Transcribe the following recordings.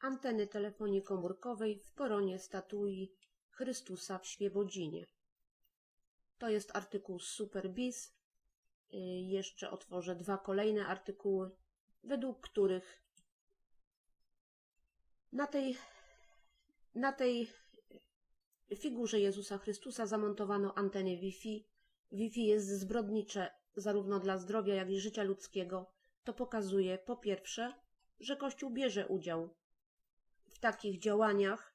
anteny telefonii komórkowej w koronie statui Chrystusa w Świebodzinie. To jest artykuł z Superbis. Y, Jeszcze otworzę dwa kolejne artykuły, według których na tej, na tej figurze Jezusa Chrystusa zamontowano anteny Wi-Fi. Wi-Fi jest zbrodnicze zarówno dla zdrowia, jak i życia ludzkiego. To pokazuje po pierwsze, że Kościół bierze udział takich działaniach,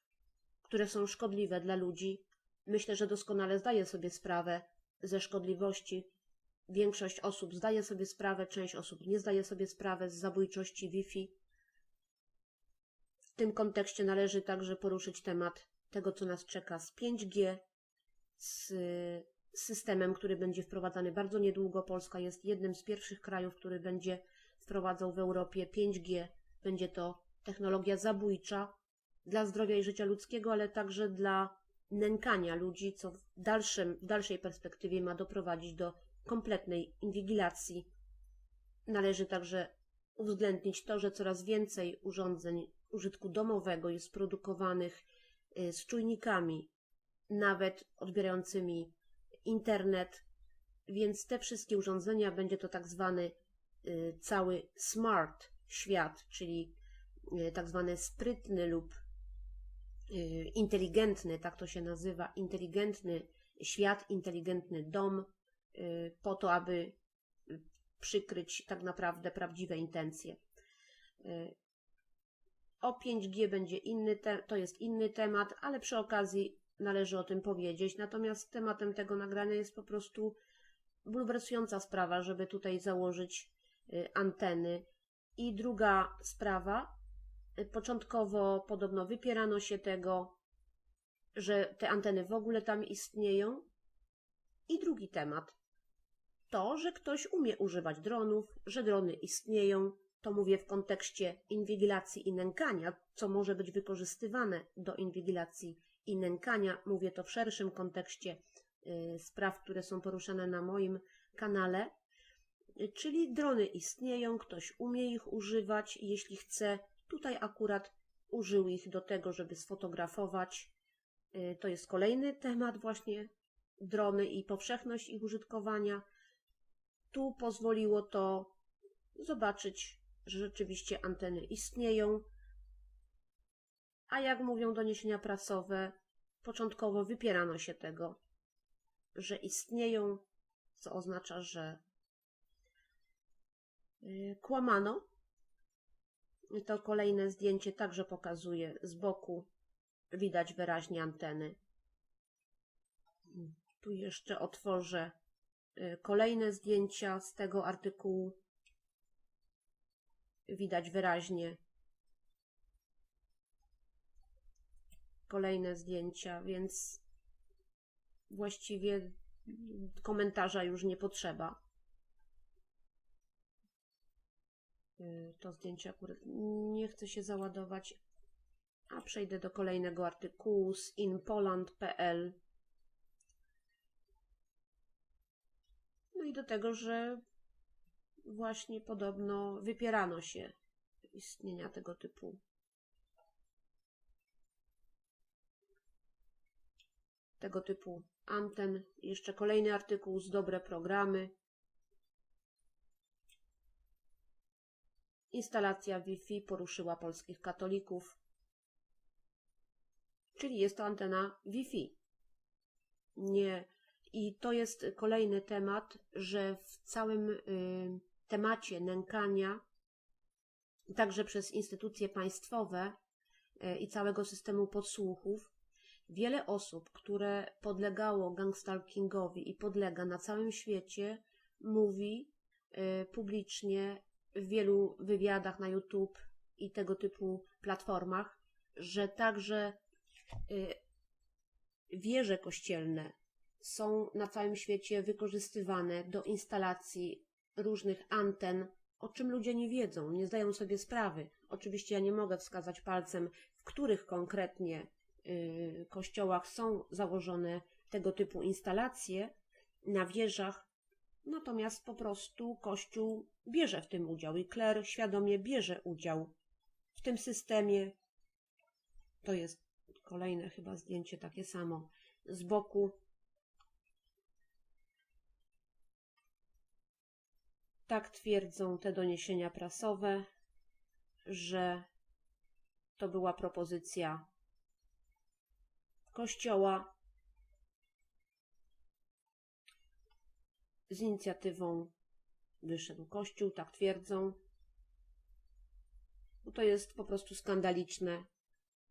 które są szkodliwe dla ludzi. Myślę, że doskonale zdaje sobie sprawę ze szkodliwości. Większość osób zdaje sobie sprawę, część osób nie zdaje sobie sprawę z zabójczości Wi-Fi. W tym kontekście należy także poruszyć temat tego, co nas czeka z 5G, z systemem, który będzie wprowadzany bardzo niedługo. Polska jest jednym z pierwszych krajów, który będzie wprowadzał w Europie 5G. Będzie to technologia zabójcza dla zdrowia i życia ludzkiego, ale także dla nękania ludzi, co w, dalszym, w dalszej perspektywie ma doprowadzić do kompletnej inwigilacji. Należy także uwzględnić to, że coraz więcej urządzeń użytku domowego jest produkowanych y, z czujnikami, nawet odbierającymi internet, więc te wszystkie urządzenia będzie to tak zwany y, cały smart świat, czyli tak zwany sprytny lub y, inteligentny, tak to się nazywa, inteligentny świat, inteligentny dom, po to, aby przykryć tak naprawdę prawdziwe intencje. O 5G będzie inny, to jest inny temat, ale przy okazji należy o tym powiedzieć. Natomiast tematem tego nagrania jest po prostu bulwersująca sprawa, żeby tutaj założyć y, anteny. I druga sprawa, y, początkowo podobno wypierano się tego, że te anteny w ogóle tam istnieją. I drugi temat, to, że ktoś umie używać dronów, że drony istnieją, to mówię w kontekście inwigilacji i nękania, co może być wykorzystywane do inwigilacji i nękania. Mówię to w szerszym kontekście y, spraw, które są poruszane na moim kanale. Czyli drony istnieją, ktoś umie ich używać, jeśli chce. Tutaj akurat użył ich do tego, żeby sfotografować. Y, to jest kolejny temat, właśnie drony i powszechność ich użytkowania. Tu pozwoliło to zobaczyć, że rzeczywiście anteny istnieją, a jak mówią doniesienia prasowe, początkowo wypierano się tego, że istnieją, co oznacza, że y, To kolejne zdjęcie także pokazuje z boku, widać wyraźnie anteny. Tu jeszcze otworzę y, kolejne zdjęcia z tego artykułu. Widać wyraźnie kolejne zdjęcia, więc właściwie komentarza już nie potrzeba. Y, to zdjęcie akurat nie chce się załadować, a przejdę do kolejnego artykułu z inpoland.pl. No i do tego, że właśnie podobno wypierano się istnienia tego typu tego typu anten. Jeszcze kolejny artykuł z dobre programy. Instalacja Wi-Fi poruszyła polskich katolików. Czyli jest to antena Wi-Fi. Nie. I to jest kolejny temat, że w całym y, temacie nękania, także przez instytucje państwowe y, i całego systemu podsłuchów, Wiele osób, które podlegało gangstalkingowi i podlega na całym świecie, mówi y, publicznie w wielu wywiadach na YouTube i tego typu platformach, że także y, wieże kościelne są na całym świecie wykorzystywane do instalacji różnych anten, o czym ludzie nie wiedzą, nie zdają sobie sprawy. Oczywiście ja nie mogę wskazać palcem, w których konkretnie Y, kościołach są założone tego typu instalacje na wieżach, natomiast po prostu Kościół bierze w tym udział i kler świadomie bierze udział w tym systemie To jest kolejne chyba zdjęcie takie samo z boku. Tak twierdzą te doniesienia prasowe, że to była propozycja Kościoła z inicjatywą wyszedł Kościół, tak twierdzą. No to jest po prostu skandaliczne.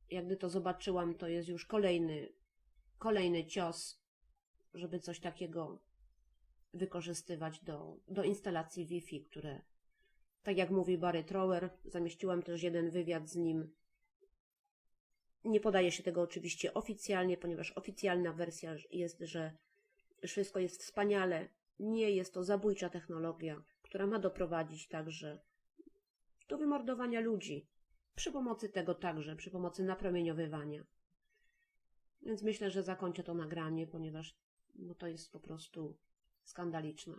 Jak gdy to zobaczyłam, to jest już kolejny, kolejny cios, żeby coś takiego wykorzystywać do, do instalacji Wi-Fi, które, tak jak mówi Barry Trower, zamieściłam też jeden wywiad z nim. Nie podaje się tego oczywiście oficjalnie, ponieważ oficjalna wersja jest, że wszystko jest wspaniale. Nie jest to zabójcza technologia, która ma doprowadzić także do wymordowania ludzi. Przy pomocy tego także, przy pomocy napromieniowywania. Więc myślę, że zakończę to nagranie, ponieważ no to jest po prostu skandaliczne.